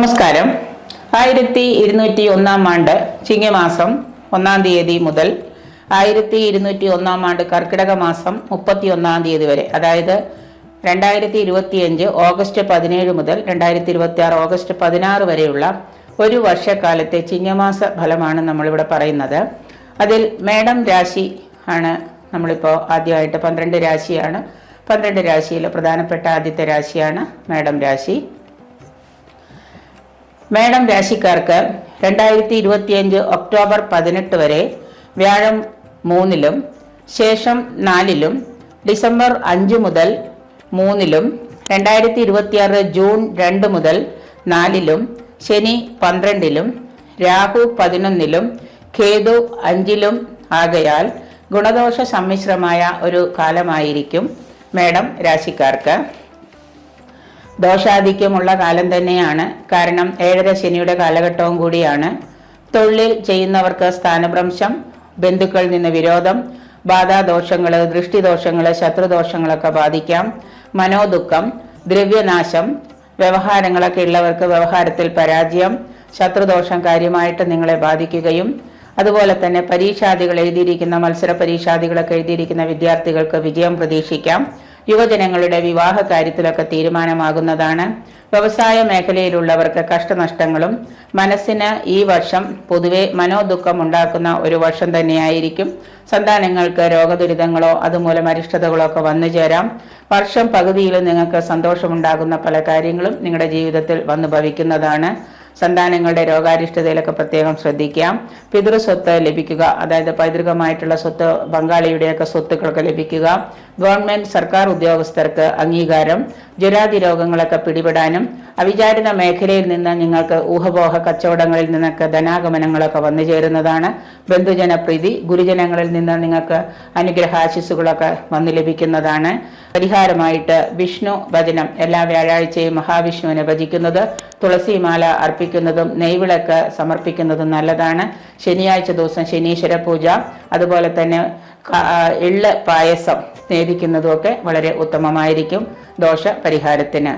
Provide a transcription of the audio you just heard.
നമസ്കാരം. ആയിരത്തി ഇരുന്നൂറ്റി ഒന്നാം ആണ്ട് ചിങ്ങമാസം ഒന്നാം തീയതി മുതൽ ആയിരത്തി ഇരുന്നൂറ്റി ഒന്നാം ആണ്ട് കർക്കിടക മാസം മുപ്പത്തി ഒന്നാം തീയതി വരെ അതായത് രണ്ടായിരത്തി ഇരുപത്തിയഞ്ച് ഓഗസ്റ്റ് പതിനേഴ് മുതൽ രണ്ടായിരത്തി ഇരുപത്തി ആറ് ഓഗസ്റ്റ് പതിനാറ് വരെയുള്ള ഒരു വർഷക്കാലത്തെ ചിങ്ങമാസ ഫലമാണ് നമ്മളിവിടെ പറയുന്നത്. അതിൽ മേഡം രാശി ആണ് നമ്മളിപ്പോൾ ആദ്യമായിട്ട് പന്ത്രണ്ട് രാശിയാണ്. പന്ത്രണ്ട് രാശിയിലെ പ്രധാനപ്പെട്ട ആദ്യത്തെ രാശിയാണ് മേഡം രാശി. മേടം രാശിക്കാർക്ക് രണ്ടായിരത്തി ഇരുപത്തിയഞ്ച് ഒക്ടോബർ പതിനെട്ട് വരെ വ്യാഴം മൂന്നിലും ശേഷം നാലിലും ഡിസംബർ അഞ്ച് മുതൽ മൂന്നിലും രണ്ടായിരത്തി ഇരുപത്തിയാറ് ജൂൺ രണ്ട് മുതൽ നാലിലും ശനി പന്ത്രണ്ടിലും രാഹു പതിനൊന്നിലും കേതു അഞ്ചിലും ആകയാൽ ഗുണദോഷ സമ്മിശ്രമായ ഒരു കാലമായിരിക്കും മേടം രാശിക്കാർക്ക്. ദോഷാധിക്യമുള്ള കാലം തന്നെയാണ്. കാരണം ഏഴര ശനിയുടെ കാലഘട്ടവും കൂടിയാണ്. തൊഴിൽ ചെയ്യുന്നവർക്ക് സ്ഥാനഭ്രംശം ബന്ധുക്കളിൽ നിന്ന് വിരോധം ബാധാദോഷങ്ങൾ ദൃഷ്ടിദോഷങ്ങൾ ശത്രുദോഷങ്ങളൊക്കെ ബാധിക്കാം. മനോദുഃഖം ദ്രവ്യനാശം വ്യവഹാരങ്ങളൊക്കെ ഉള്ളവർക്ക് വ്യവഹാരത്തിൽ പരാജയം ശത്രുദോഷം കാര്യമായിട്ട് നിങ്ങളെ ബാധിക്കുകയും അതുപോലെ തന്നെ പരീക്ഷാദികൾ എഴുതിയിരിക്കുന്ന മത്സര പരീക്ഷാദികളൊക്കെ എഴുതിയിരിക്കുന്ന വിദ്യാർത്ഥികൾക്ക് വിജയം പ്രതീക്ഷിക്കാം. യുവജനങ്ങളുടെ വിവാഹ കാര്യത്തിലൊക്കെ തീരുമാനമാകുന്നതാണ്. വ്യവസായ മേഖലയിലുള്ളവർക്ക് കഷ്ടനഷ്ടങ്ങളും മനസ്സിന് ഈ വർഷം പൊതുവെ മനോദുഃഖം ഉണ്ടാക്കുന്ന ഒരു വർഷം തന്നെയായിരിക്കും. സന്താനങ്ങൾക്ക് രോഗദുരിതങ്ങളോ അതുമൂലം അരിഷ്ടതകളോ ഒക്കെ വന്നു ചേരാം. വർഷം പകുതിയിൽ നിങ്ങൾക്ക് സന്തോഷമുണ്ടാകുന്ന പല കാര്യങ്ങളും നിങ്ങളുടെ ജീവിതത്തിൽ വന്നു ഭവിക്കുന്നതാണ്. സന്താനങ്ങളുടെ രോഗാരിഷ്ടതയിലൊക്കെ പ്രത്യേകം ശ്രദ്ധിക്കാം. പിതൃസ്വത്ത് ലഭിക്കുക അതായത് പൈതൃകമായിട്ടുള്ള സ്വത്ത് പങ്കാളിയുടെയൊക്കെ സ്വത്തുക്കളൊക്കെ ലഭിക്കുക. ഗവൺമെന്റ് സർക്കാർ ഉദ്യോഗസ്ഥർക്ക് അംഗീകാരം ജുരാതി രോഗങ്ങളൊക്കെ പിടിപെടാനും അവിചാരിത മേഖലയിൽ നിന്ന് നിങ്ങൾക്ക് ഊഹപോഹ കച്ചവടങ്ങളിൽ നിന്നൊക്കെ ധനാഗമനങ്ങളൊക്കെ വന്നു ചേരുന്നതാണ്. ബന്ധുജനപ്രീതി ഗുരുജനങ്ങളിൽ നിന്ന് നിങ്ങൾക്ക് അനുഗ്രഹാശിസുകളൊക്കെ വന്നു ലഭിക്കുന്നതാണ്. പരിഹാരമായിട്ട് വിഷ്ണു ഭജനം എല്ലാ വ്യാഴാഴ്ചയും മഹാവിഷ്ണുവിനെ ഭജിക്കുന്നത് തുളസിമാല അർപ്പിക്കുന്നതും നെയ്വിളക്ക് സമർപ്പിക്കുന്നതും നല്ലതാണ്. ശനിയാഴ്ച ദിവസം ശനീശ്വര പൂജ അതുപോലെ തന്നെ എള്ള് പായസം സ്നേഹിക്കുന്നതും ഒക്കെ വളരെ ഉത്തമമായിരിക്കും ദോഷ പരിഹാരത്തിന്